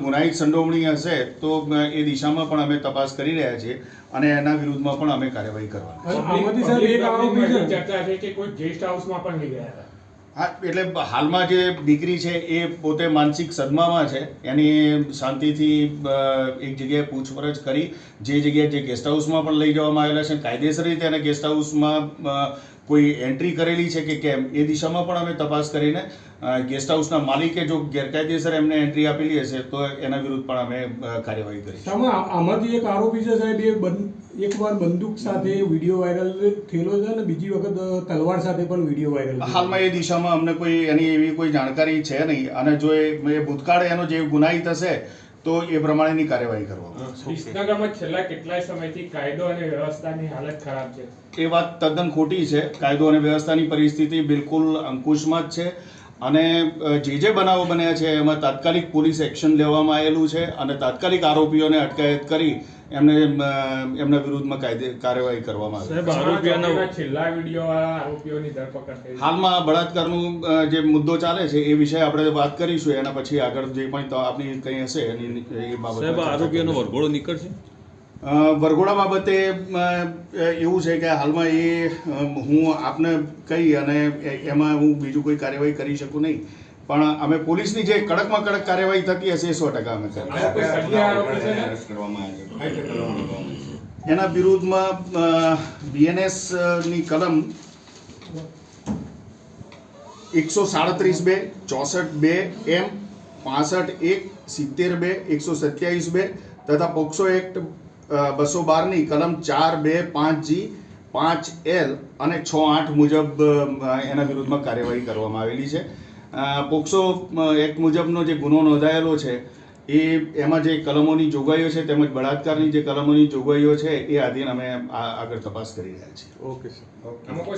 ગુનાહિત સંડોવણી હશે તો એ દિશામાં પણ અમે તપાસ કરી રહ્યા છીએ અને એના વિરુદ્ધમાં પણ અમે કાર્યવાહી કરવાના અને આમાંથી સાહેબ એક આરોપી છે ચર્ચા છે કે કોઈ ગેસ્ટ હાઉસમાં પણ લઈ ગયા હતા. હા એટલે હાલમાં જે દીકરી છે એ પોતે માનસિક સદમામાં છે. એની શાંતિથી એક જગ્યાએ પૂછપરછ કરી જે જગ્યાએ જે ગેસ્ટ હાઉસમાં પણ લઈ જવામાં આવેલા છે કાયદેસર રીતે એને ગેસ્ટ હાઉસમાં કોઈ એન્ટ્રી કરેલી છે કે કેમ? એ દિશામાં પણ અમે તપાસ કરીને ગેસ્ટ હાઉસના માલિકે જો ગેરકાયદેસર એમને એન્ટ્રી આપેલી હશે તો એના વિરુદ્ધ પણ અમે કાર્યવાહી કરી આમાંથી એક આરોપી છે સાહેબ એ એકવાર બંદૂક સાથે વીડિયો વાયરલ થયેલો છે અને બીજી વખત તલવાર સાથે પણ વીડિયો વાયરલ હાલમાં એ દિશામાં અમને કોઈ એની એવી કોઈ જાણકારી છે નહીં. અને જો એ એ ભૂતકાળ એનો જે ગુનાહિત હશે તો એ પ્રમાણેની કાર્યવાહી કરવામાં આવશે. વિસનગરમાં છેલ્લા કેટલાય સમયથી કાયદો અને વ્યવસ્થાની હાલત ખરાબ છે. એ વાત તદ્દન ખોટી છે. કાયદો અને વ્યવસ્થાની પરિસ્થિતિ બિલકુલ અંકુશમાં જ છે. અને જે જે બનાવો બન્યા છે એમાં તાત્કાલિક પોલીસ એક્શન લેવામાં આવેલું છે અને તાત્કાલિક આરોપીઓને અટકાયત કરી એમને એમના વિરુદ્ધમાં કાયદે કાર્યવાહી કરવામાં આવે. આરોપીઓના છેલ્લા વીડિયો આરોપીઓની ધરપકડ હાલમાં બળાત્કારનું જે મુદ્દો ચાલે છે એ વિશે આપણે વાત કરીશું એના પછી આગળ જે પણ આપની કંઈ હશે એની એ બાબત આરોપીઓનો વરઘોડો નીકળશે? વરઘોડા બાબતે એવું છે કે હાલમાં એ હું આપને કહી અને એમાં હું બીજું કોઈ કાર્યવાહી કરી શકું નહીં. પણ અમે પોલીસની જે કડકમાં કડક કાર્યવાહી થતી હશે એ સો ટકા અમે? એના વિરુદ્ધમાં બીએનએસની કલમ એકસો સાડત્રીસ બે ચોસઠ બે એમ પાસઠ એક સિત્તેર બે એકસો સત્યાવીસ બે તથા પોક્સો એક્ટ બસો બારની કલમ ચાર બે પાંચ જી પાંચ એલ અને છ આઠ મુજબ એના વિરુદ્ધમાં કાર્યવાહી કરવામાં આવેલી છે. પોક્સો એક્ટ મુજબનો જે ગુનો નોંધાયેલો છે એ એમાં જે કલમોની જોગવાઈઓ છે તેમજ બળાત્કારની જે કલમોની જોગવાઈઓ છે એ આધીન અમે આ- આગળ તપાસ કરી રહ્યા છીએ. Okay sir. કોઈ